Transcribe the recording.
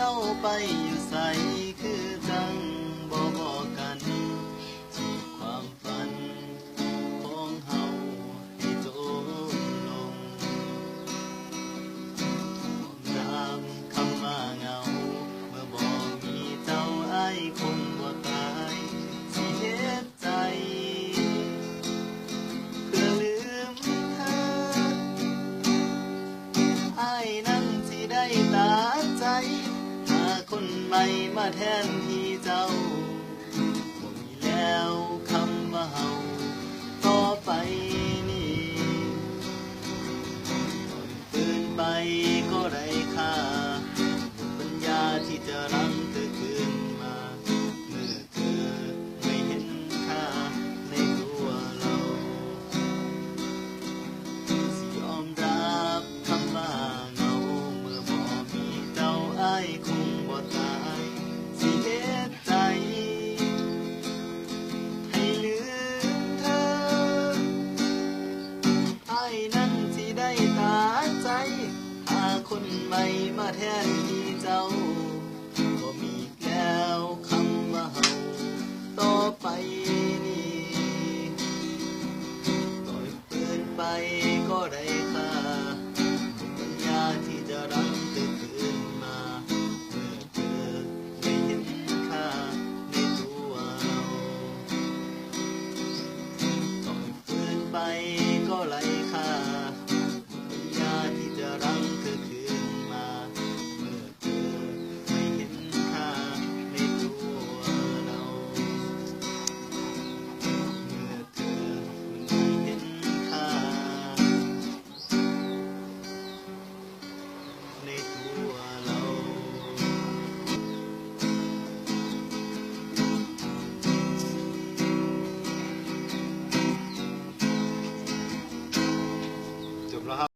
เจ้าไปอยู่ใสคือจัง คนใหม่มาแทนที่เจ้าบ่มีแล้ว คนใหม่มาแทนที่เจ้า Abraham.